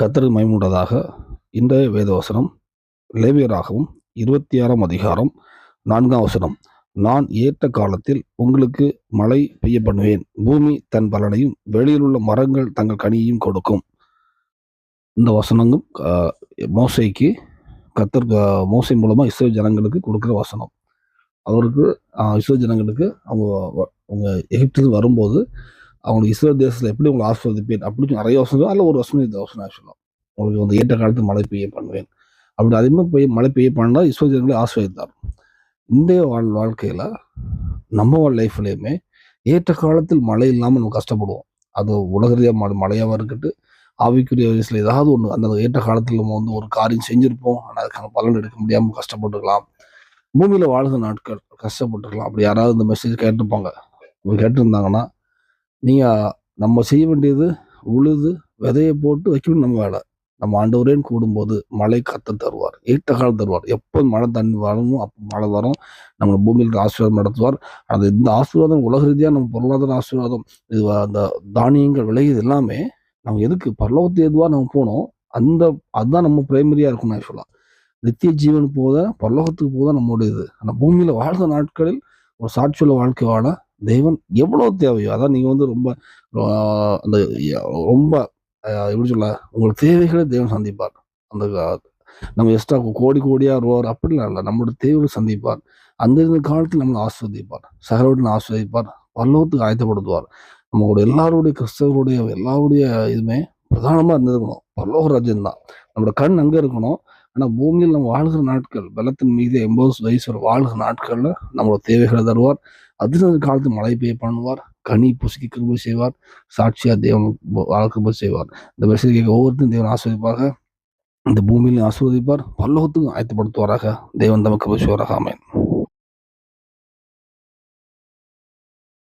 கத்தரு மயமுண்டதாக இன்றைய வேதவசனம் லேவியராகவும் இருபத்தி ஆறாம் அதிகாரம் நான்காம் வசனம். நான் ஏற்ற காலத்தில் உங்களுக்கு மழை பெய்ய பண்ணுவேன் பூமி தன் பலனையும் வெளியில் உள்ள மரங்கள் தங்கள் கனியையும் கொடுக்கும். இந்த வசனங்கள் மோசைக்கு கத்தர் மோசை மூலமாக இஸ்ரோ ஜனங்களுக்கு கொடுக்குற வசனம். அவருக்கு இஸ்ரோ ஜனங்களுக்கு அவங்க அவங்க எகிப்தில் வரும்போது அவங்களுக்கு இஸ்ரோ தேசத்தில் எப்படி உங்களை ஆஸ்வதிப்பேன்? அப்படின்னு நிறைய வசனம் அதில் ஒரு வசனம் இந்த வசனம் ஆக்சுவலாக உங்களுக்கு வந்து ஏற்ற காலத்தில் மழை பெய்ய பண்ணுவேன். அப்படி அதிகமாக பெய்ய மழை பெய்ய பண்ணால் இஸ்ரோ ஜனங்களை ஆஸ்வதித்தார். இந்திய வாழ் வாழ்க்கையில் நம்ம லைஃப்லேயுமே ஏற்ற காலத்தில் மழை இல்லாமல் நம்ம கஷ்டப்படுவோம். அது உலகறியாக மழை மழையாக இருக்கட்டு ஆவிக்குரிய வயசில் ஏதாவது ஒன்று அந்த ஏற்ற காலத்தில் நம்ம வந்து ஒரு காரியம் செஞ்சுருப்போம். ஆனால் அதுக்கான பலன் எடுக்க முடியாமல் கஷ்டப்பட்டுருக்கலாம் பூமியில் வாழ்கிற நாட்கள் கஷ்டப்பட்டுருக்கலாம் அப்படி யாராவது இந்த மெசேஜ் கேட்டிருப்பாங்க. கேட்டிருந்தாங்கன்னா நீங்கள் நம்ம செய்ய வேண்டியது உழுது விதையை போட்டு வைக்கணும் நம்ம வேலை நம்ம ஆண்டவரேன்னு கூடும்போது மழை கத்த தருவார் ஏற்ற காலம் தருவார். எப்போ மழை தண்ணி வரணுமோ அப்போ மழை வரும். நம்ம பூமியில் ஆசீர்வாதம் நடத்துவார். அது இந்த ஆசீர்வாதம் உலக ரீதியாக நம்ம பொருளாதார ஆசீர்வாதம் இது அந்த தானியங்கள் விளையுது எல்லாமே நம்ம எதுக்கு பரலோகத்து எதுவாக நம்ம போனோம் அந்த அதுதான் நம்ம பிரைமரியாக இருக்கணும் ஆக்சுவலாக நித்திய ஜீவன் போத பரலோகத்துக்கு போத நம்மளுடைய இது ஆனால் பூமியில் வாழ்ந்த நாட்களில் ஒரு சாட்சியுள்ள வாழ்க்கை வாழ தெய்வன் எவ்வளோ தேவையோ அதான் நீங்கள் வந்து ரொம்ப அந்த ரொம்ப எப்படி சொல்ல உங்களுக்கு தேவைகளை தெய்வம் சந்திப்பார். அந்த நம்ம எக்ஸ்ட்ரா கோடி கோடியாக ரூபார் அப்படிலாம் இல்லை. நம்மளோட தேவைகளை சந்திப்பார். அந்த இந்த காலத்தில் நம்மளை ஆஸ்வதிப்பார் சகலோட்டில் ஆஸ்வதிப்பார் பல்லவத்துக்கு ஆயத்தப்படுத்துவார். நம்மளோட எல்லாருடைய கிறிஸ்தவருடைய எல்லாருடைய இதுவுமே பிரதானமாக இருந்திருக்கணும். பல்லோக ராஜ்யம் தான் நம்மளோட கண் அங்கே இருக்கணும். ஆனால் பூமியில் நம்ம வாழ்கிற நாட்கள் வெள்ளத்தின் மீது எண்பது வயசு வாழ்கிற நாட்களில் நம்மளோட தேவைகளை தருவார். அதிர்ந்த காலத்தில் மழை பெய்ய பண்ணுவார் கனி புசுக்கி கிருபை செய்வார் சாட்சியா தேவன் வாழ்க்கை செய்வார். இந்த மெசேஜ் கேட்க ஒவ்வொருத்தரும் தேவன் ஆஸ்வதிப்பாக இந்த பூமியிலும் ஆஸ்வதிப்பார் பல்லோகத்துக்கும் ஆயத்தப்படுத்துவாராக. தேவன் தமக்கு செய்வாராக அமையன்